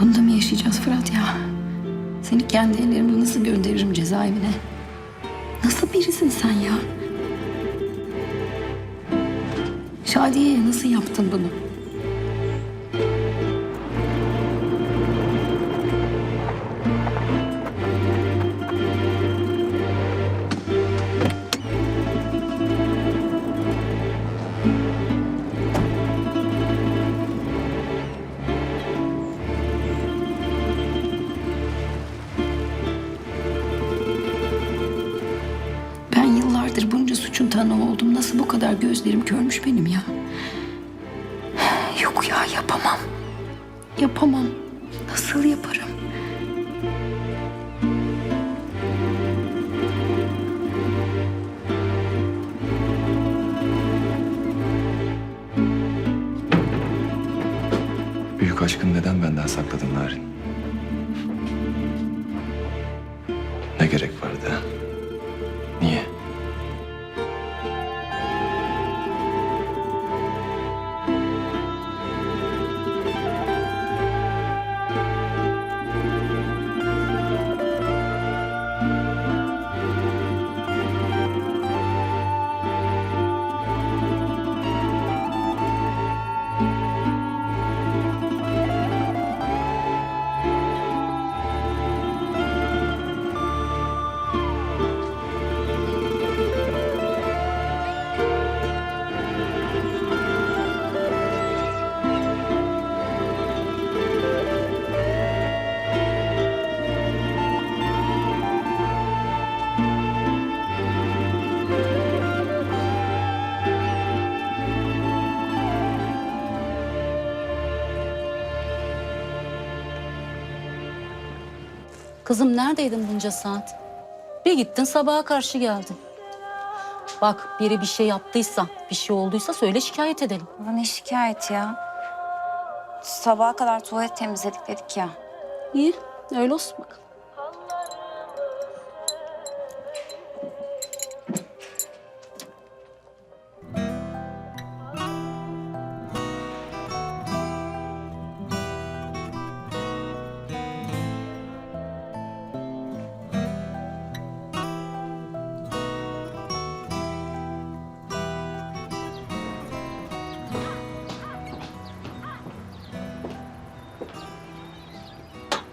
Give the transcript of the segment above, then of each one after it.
Bunu da mı yaşayacağız Fırat ya? Seni kendi ellerimle nasıl gönderirim cezaevine? Nasıl birisin sen ya? Şadiye'ye nasıl yaptın bunu? Gözlerim körmüş benim ya? Yok ya yapamam. Yapamam. Nasıl yaparım? Büyük aşkın neden benden sakladın Narin? Ne gerek vardı? Kızım neredeydin bunca saat? Bir gittin sabaha karşı geldin. Bak biri bir şey yaptıysa, bir şey olduysa söyle şikayet edelim. Bu ne şikayet ya? Sabaha kadar tuvalet temizledik dedik ya. İyi, öyle olsun bakalım.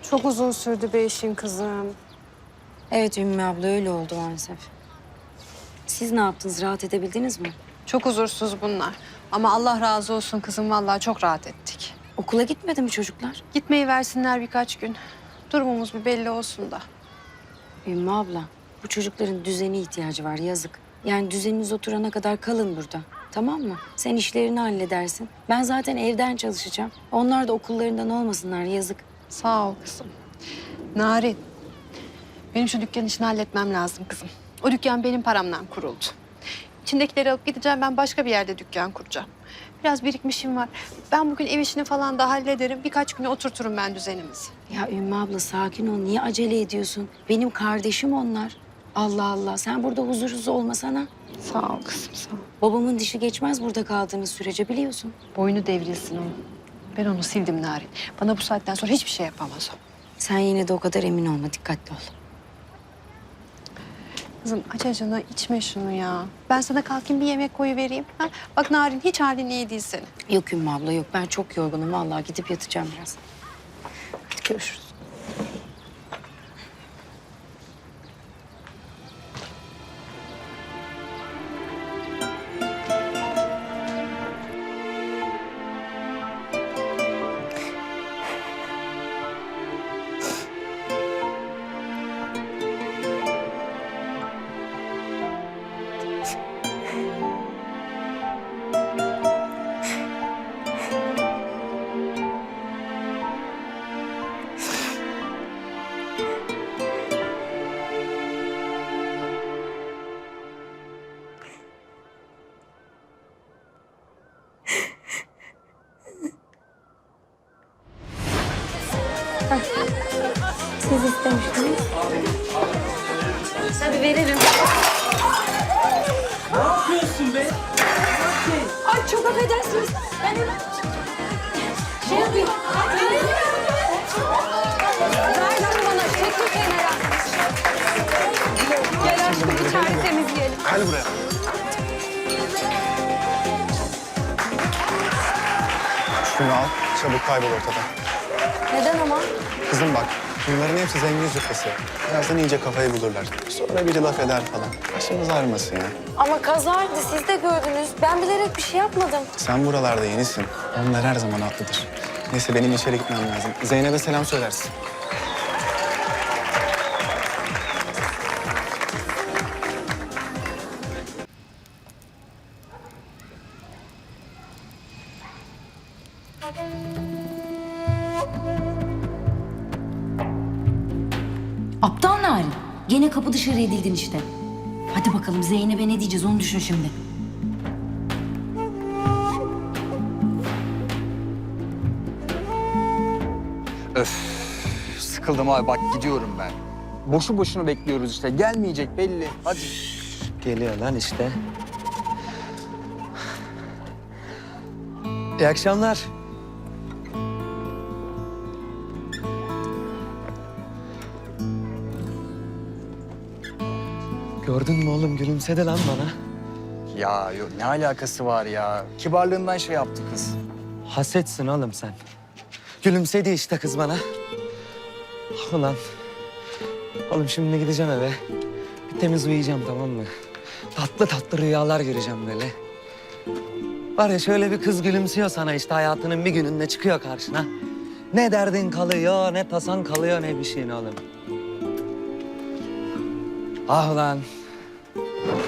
Çok uzun sürdü be işin kızım. Evet Ümmü abla öyle oldu maalesef. Siz ne yaptınız? Rahat edebildiniz mi? Çok huzursuz bunlar. Ama Allah razı olsun kızım vallahi çok rahat ettik. Okula gitmedi mi çocuklar? Gitmeyi versinler birkaç gün. Durumumuz bir belli olsun da. Ümmü abla, bu çocukların düzene ihtiyacı var yazık. Yani düzeniniz oturana kadar kalın burada. Tamam mı? Sen işlerini halledersin. Ben zaten evden çalışacağım. Onlar da okullarından olmasınlar yazık. Sağ ol kızım. Narin, benim şu dükkan işini halletmem lazım kızım. O dükkan benim paramdan kuruldu. İçindekileri alıp gideceğim ben başka bir yerde dükkan kuracağım. Biraz birikmişim var. Ben bugün ev işini falan da hallederim. Birkaç güne oturturum ben düzenimizi. Ya Ümmü abla sakin ol. Niye acele ediyorsun? Benim kardeşim onlar. Allah Allah. Sen burada huzursuz olmasana. Sağ ol kızım sağ ol. Babamın dişi geçmez burada kaldığınız sürece biliyorsun. Boynu devrilsin onun. Ben onu sildim Narin. Bana bu saatten sonra hiçbir şey yapamaz o. Sen yine de o kadar emin olma. Dikkatli ol. Kızım aç acına içme şunu ya. Ben sana kalkayım bir yemek koyu vereyim. Ha? Bak Narin hiç halin iyi değil senin. Yok Ümmü abla yok. Ben çok yorgunum. Vallahi gidip yatacağım biraz. Hadi görüşürüz. Siz istemiştiniz. Tabii veririm. Ne yapıyorsun be? Ay çok affedersiniz. Ben hemen şey yapayım. Ver şunu bana. Çekil kenara. Gel aşkım içeride temizleyelim. Gel buraya. Şunu al. Çabuk kaybol ortadan. Neden ama? Kızım bak, bunların hepsi zengin züppesi. Birazdan iyice kafayı bulurlar. Sonra biri laf eder falan. Başımız ağrımasın ya. Ama kazaydı siz de gördünüz. Ben bilerek bir şey yapmadım. Sen buralarda yenisin. Onlar her zaman haklıdır. Neyse benim içeri gitmem lazım. Zeynep'e selam söylersin. Aptal Narin. Gene kapı dışarı edildin işte. Hadi bakalım Zeynep'e ne diyeceğiz onu düşün şimdi. Sıkıldım abi bak gidiyorum ben. Boşu boşuna bekliyoruz işte. Gelmeyecek belli. Hadi. Geliyor lan işte. İyi akşamlar. Gördün mü oğlum gülümsedi lan bana. Ya yok ne alakası var ya? Kibarlığından şey yaptı kız. Hasetsin oğlum sen. Gülümsedi işte kız bana. Ulan. Oğlum şimdi gideceğim eve. Bir temiz uyuyacağım tamam mı? Tatlı tatlı rüyalar göreceğim böyle. Var ya şöyle bir kız gülümsüyor sana işte hayatının bir gününde çıkıyor karşına. Ne derdin kalıyor, ne tasan kalıyor, ne bir şeyin oğlum. Ah ulan.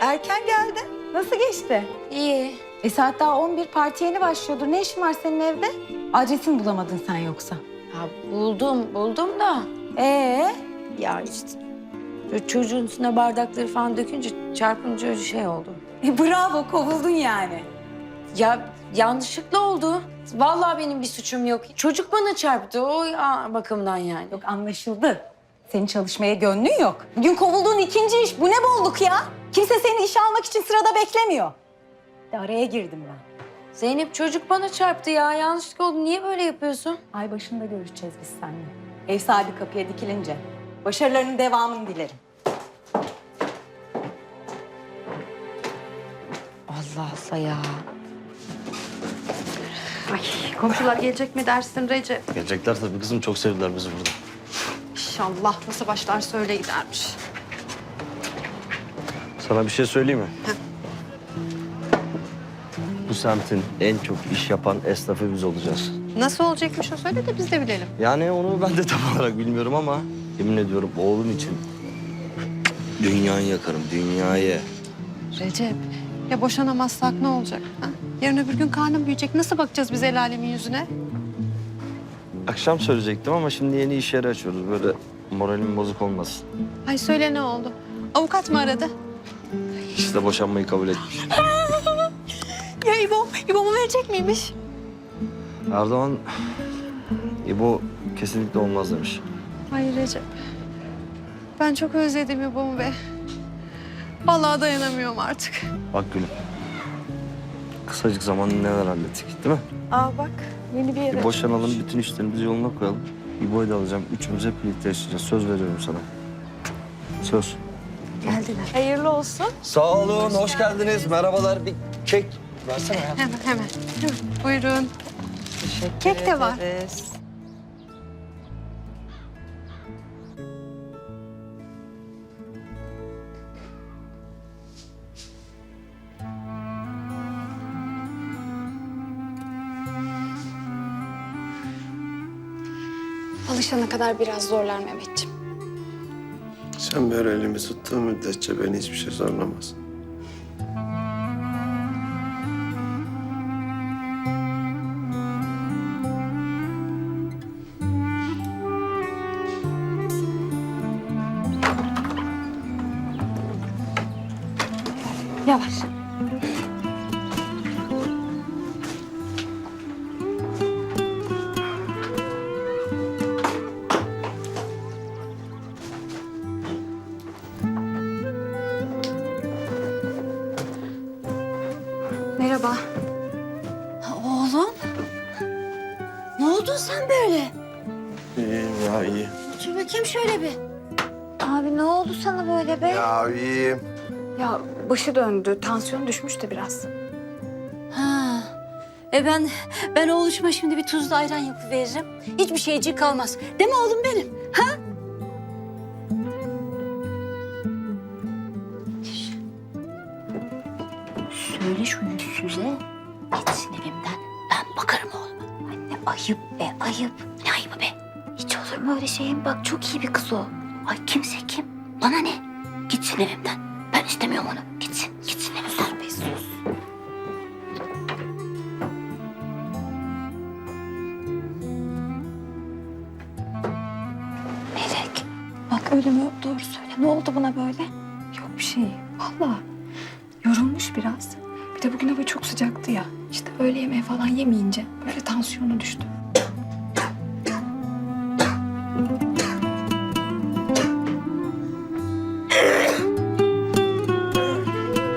Erken geldin. Nasıl geçti? İyi. E saat daha 11 parti yeni başlıyordur. Ne işin var senin evde? Adresini bulamadın sen yoksa. Ha, buldum, buldum da. Ee, Ya işte çocuğun üstüne bardakları falan dökünce çarpınca öyle şey oldu. e, bravo kovuldun yani. Ya yanlışlıkla oldu. Vallahi benim bir suçum yok. Çocuk bana çarptı o ya, bakımdan yani. Yok anlaşıldı. Senin çalışmaya gönlün yok. Bugün kovulduğun ikinci iş. Bu ne bolluk ya? Kimse seni işe almak için sırada beklemiyor. De araya girdim ben. Zeynep çocuk bana çarptı ya. Yanlışlıkla oldu. Niye böyle yapıyorsun? Ay başında görüşeceğiz biz seninle. Ev sahibi kapıya dikilince. Başarılarının devamını dilerim. Allah Allah ya. Ay komşular gelecek mi dersin Recep? Gelecekler tabii kızım. Çok sevdiler bizi burada. İnşallah nasıl başlar öyle gidermiş. Sana bir şey söyleyeyim mi? Bu semtin en çok iş yapan esnafı biz olacağız. Nasıl olacakmış o söyle de biz de bilelim. Yani onu ben de tam olarak bilmiyorum ama yemin ediyorum oğlum için dünyayı yakarım, dünyayı. Recep ya boşanamazsak ne olacak? Ha? Yarın öbür gün karnım büyüyecek. Nasıl bakacağız biz el alemin yüzüne? Akşam söyleyecektim ama şimdi yeni iş yeri açıyoruz. Böyle moralim bozuk olmasın. Ay söyle ne oldu? Avukat mı aradı? İkisi de boşanmayı kabul etmiş. Ya İbo, İbo'mu verecek miymiş? Erdoğan, İbo kesinlikle olmaz demiş. Ay Recep. Ben çok özledim İbo'mu be. Vallahi dayanamıyorum artık. Bak gülüm. Kısacık zamanda neler hallettik değil mi? Aa bak yeni bir yere. Bir boşanalım, bütün işlerimizi yoluna koyalım. İbo'yu da alacağım. Üçümüz hep birlikte yaşayacağız. Söz veriyorum sana. Söz. Geldiler. Hayırlı olsun. Sağ olun, hoş geldiniz. Merhabalar. Bir kek versene ya. Hemen hemen. Buyurun. Kek de var. Kadar biraz zorlar Mehmetciğim. Sen böyle elimi tuttuğun müddetçe beni hiçbir şey zorlamaz. Ya iyi. Otur bakayım şöyle bir. Abi ne oldu sana böyle be? Ya iyiyim. Ya başı döndü. Tansiyon düşmüş de biraz. Ha. E ben ben oğluşuma şimdi bir tuzlu ayran yapıveririm. Hiçbir şeycik kalmaz. Değil mi oğlum benim? Ha? Söyle şu yüzsüze gitsin evimden. Ben bakarım oğluma. Anne ayıp be ayıp. Ne ayıbı be? Olur mu öyle şeyin? Bak çok iyi bir kız o. Ay kimse kim? Bana ne? Gitsin evimden. Ben istemiyorum onu. Gitsin, gitsin evimden. Be sus. Melek. Bak ölümü doğru söyle. Ne oldu buna böyle? Yok bir şey. Vallahi yorulmuş biraz. Bir de bugün hava çok sıcaktı ya. İşte öğle yemeği falan yemeyince böyle tansiyonu düştü.